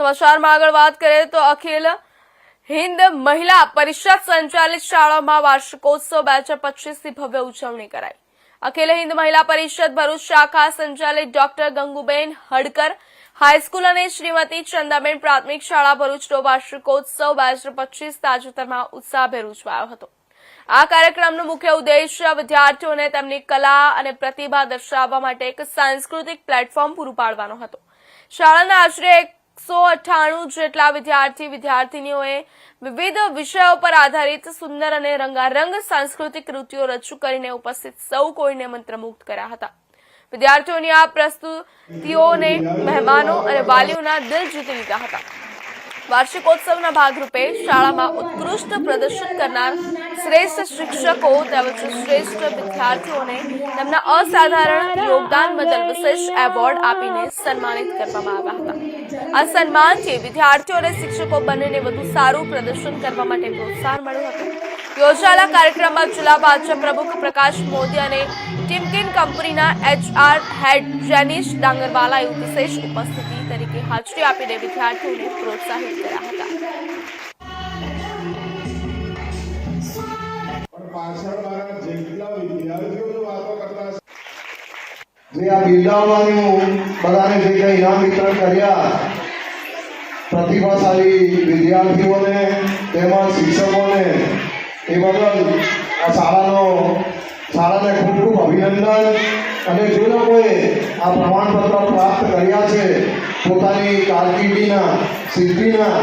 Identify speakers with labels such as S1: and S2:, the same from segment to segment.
S1: સમાચારમાં આગળ વાત કરીએ તો અખિલ હિન્દ મહિલા પરિષદ સંચાલિત શાળામાં વાર્ષિકોત્સવ બે હજાર પચીસની ભવ્ય ઉજવણી કરાઈ. અખિલ હિન્દ મહિલા પરિષદ ભરૂચ શાખા સંચાલિત ડોક્ટર ગંગુબેન હડકર, હાઈસ્કૂલ અને શ્રીમતી ચંદાબેન પ્રાથમિક શાળા ભરૂચનો વાર્ષિકોત્સવ બે હજાર પચીસ તાજેતરમાં ઉત્સાહભેર ઉજવાયો હતો. આ કાર્યક્રમનો મુખ્ય ઉદ્દેશ્ય વિદ્યાર્થીઓને તેમની કલા અને પ્રતિભા દર્શાવવા માટે એક સાંસ્કૃતિક પ્લેટફોર્મ પૂરું પાડવાનો હતો. શાળાના આશરે એકસો અઠ્ઠાણું જેટલા વિદ્યાર્થી વિદ્યાર્થીનીઓએ વિવિધ વિષયો પર આધારિત સુંદર અને રંગારંગ સાંસ્કૃતિક કૃતિઓ રજૂ કરીને ઉપસ્થિત સૌ કોઈને મંત્રમુગ્ધ કર્યા હતા. વિદ્યાર્થીઓની આ પ્રસ્તુતિઓને મહેમાનો અને વાલીઓના દિલ જીતી લીધા હતા. વાર્ષિકોત્સવના ભાગરૂપે શાળામાં ઉત્કૃષ્ટ પ્રદર્શન કરનાર શ્રેષ્ઠ શિક્ષકો તેમજ શ્રેષ્ઠ વિદ્યાર્થીઓને તેમના અસાધારણ યોગદાન બદલ વિશેષ એવોર્ડ આપીને સન્માનિત કરવામાં આવ્યા હતા. આ સન્માનથી વિદ્યાર્થીઓ અને શિક્ષકો બંનેને વધુ સારું પ્રદર્શન કરવા માટે પ્રોત્સાહન મળ્યું હતું. યોજાયેલા કાર્યક્રમમાં જિલ્લા ભાજપ પ્રમુખ પ્રકાશ મોદી અને ટિમકેન કંપનીના એચઆર હેડ જેનિશ ડાંગરવાલાએ વિશેષ ઉપસ્થિતિ તરીકે હાજરી આપીને વિદ્યાર્થીઓને પ્રોત્સાહિત કર્યા હતા.
S2: જે
S3: આ બિરદાવવાનું બધાને જે કંઈ ઇનામ વિતરણ કર્યા, પ્રતિભાશાળી વિદ્યાર્થીઓને, તેમજ શિક્ષકોને, એ બદલ આ શાળાનો, શાળાને ખૂબ અભિનંદન. અને જે લોકોએ આ પ્રમાણપત્ર પ્રાપ્ત કર્યા છે, પોતાની કારકિર્દીના સિદ્ધિના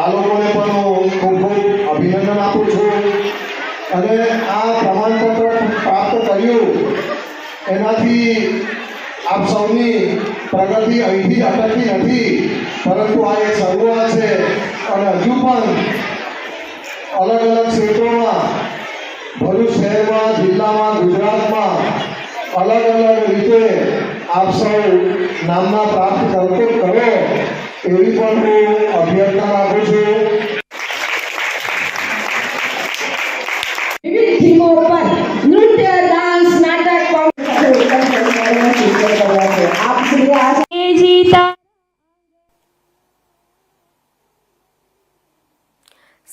S3: આ લોકોને પણ ખૂબ ખૂબ અભિનંદન આપું છું. અને આ પ્રમાણ કર્યું આપ સૌની પ્રગતિ અહીંથી અટકતી નથી, પરંતુ આ એક શરૂઆત છે. અને હજુ પણ અલગ અલગ ક્ષેત્રોમાં, ભરૂચ શહેરમાં, જિલ્લામાં, ગુજરાતમાં અલગ અલગ રીતે આપ સૌ નામના પ્રાપ્ત કરતો કરો, એવી પણ હું અભ્યર્થના રાખું છું.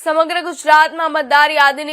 S1: સમગ્ર ગુજરાતમાં મતદાર યાદીની